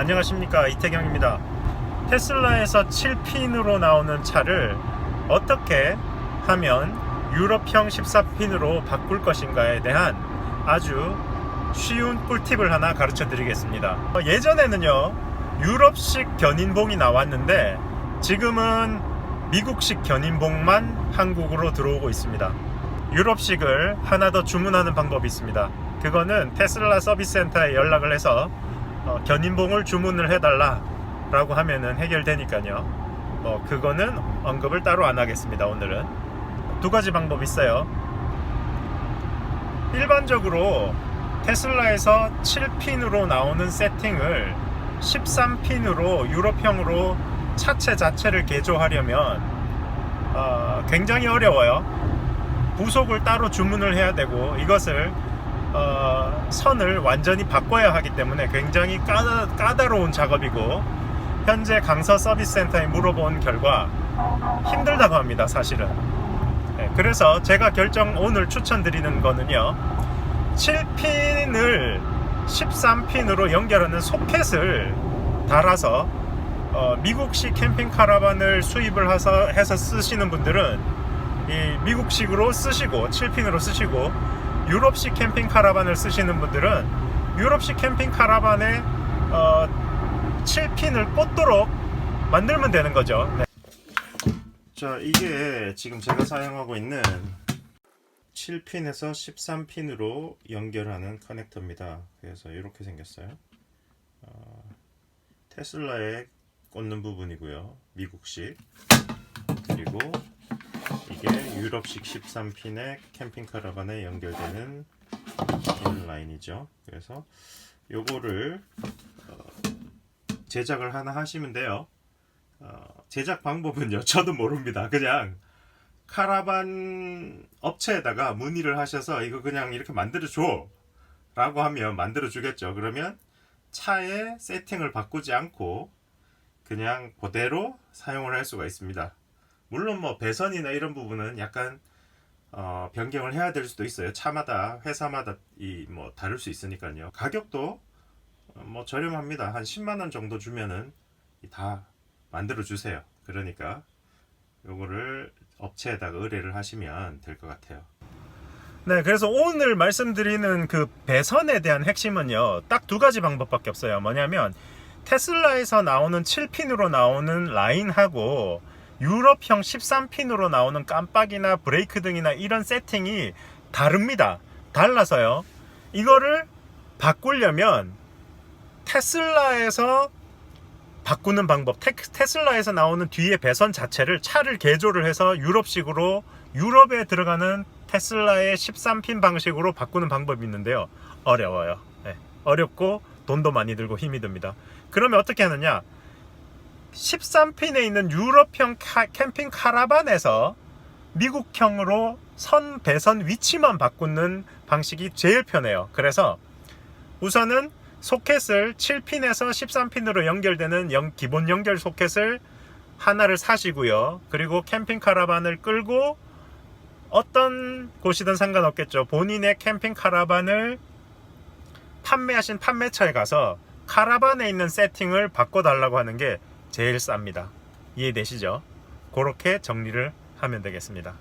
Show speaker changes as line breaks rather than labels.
안녕하십니까 이태경입니다. 테슬라에서 7핀으로 나오는 차를 어떻게 하면 유럽형 14핀으로 바꿀 것인가에 대한 아주 쉬운 꿀팁을 하나 가르쳐 드리겠습니다. 어, 예전에는요 유럽식 견인봉이 나왔는데 지금은 미국식 견인봉만 한국으로 들어오고 있습니다. 유럽식을 하나 더 주문하는 방법이 있습니다. 그거는 테슬라 서비스 센터에 연락을 해서 어, 견인봉을 주문을 해달라 라고 하면은 해결되니까요. 뭐 그거는 언급을 따로 안 하겠습니다. 오늘은 두 가지 방법 있어요. 일반적으로 테슬라에서 7핀으로 나오는 세팅을 13핀으로 유럽형으로 차체 자체를 개조하려면 어, 굉장히 어려워요. 부속을 따로 주문을 해야 되고 이것을 어, 선을 완전히 바꿔야 하기 때문에 굉장히 까다, 까다 로운 작업이고 현재 강서 서비스 센터에 물어본 결과 힘들다고 합니다 사실은. 네, 그래서 제가 결정 오늘 추천드리는 거는요 7핀을 13핀으로 연결하는 소켓을 달아서 어, 미국식 캠핑 카라반을 수입을 해서, 해서 쓰시는 분들은 이 미국식으로 쓰시고 7핀으로 쓰시고 유럽식 캠핑 카라반을 쓰시는 분들은 유럽식 캠핑 카라반에 어, 7핀을 꽂도록 만들면 되는 거죠. 네. 자, 이게 지금 제가 사용하고 있는 7핀에서 13핀으로 연결하는 커넥터입니다. 그래서 이렇게 생겼어요. 어, 테슬라에 꽂는 부분이고요. 미국식. 그리고 이게 유럽식 13핀의 캠핑 카라반에 연결되는 인 라인이죠. 그래서 요거를 어, 제작을 하나 하시면 돼요. 어, 제작 방법은요. 저도 모릅니다. 그냥 카라반 업체에다가 문의를 하셔서 이거 그냥 이렇게 만들어 줘. 라고 하면 만들어 주겠죠. 그러면 차의 세팅을 바꾸지 않고 그냥 그대로 사용을 할 수가 있습니다. 물론 뭐 배선이나 이런 부분은 약간 어, 변경을 해야 될 수도 있어요. 차마다 회사마다 이 뭐 다를 수 있으니까요. 가격도 어, 뭐 저렴합니다. 한 10만 원 정도 주면은 다 만들어 주세요. 그러니까 요거를 업체에다가 의뢰를 하시면 될 것 같아요. 네, 그래서 오늘 말씀드리는 그 배선에 대한 핵심은요. 딱 두 가지 방법밖에 없어요. 뭐냐면 테슬라에서 나오는 7핀으로 나오는 라인하고 유럽형 13핀으로 나오는 깜빡이나 브레이크 등이나 이런 세팅이 다릅니다. 달라서요. 이거를 바꾸려면 테슬라에서 바꾸는 방법, 테, 테슬라에서 나오는 뒤에 배선 자체를 차를 개조를 해서 유럽식으로 유럽에 들어가는 테슬라의 13핀 방식으로 바꾸는 방법이 있는데요. 어려워요. 네, 어렵고 돈도 많이 들고 힘이 듭니다. 그러면 어떻게 하느냐? 13핀에 있는 유럽형 카- 캠핑 카라반에서 미국형으로 선 배선 위치만 바꾸는 방식이 제일 편해요. 그래서 우선은 소켓을 7핀에서 13핀으로 연결되는 연- 기본 연결 소켓을 하나를 사시고요. 그리고 캠핑 카라반을 끌고 어떤 곳이든 상관없겠죠. 본인의 캠핑 카라반을 판매하신 판매처에 가서 카라반에 있는 세팅을 바꿔달라고 하는 게 제일 쌉니다. 이해되시죠? 그렇게 정리를 하면 되겠습니다.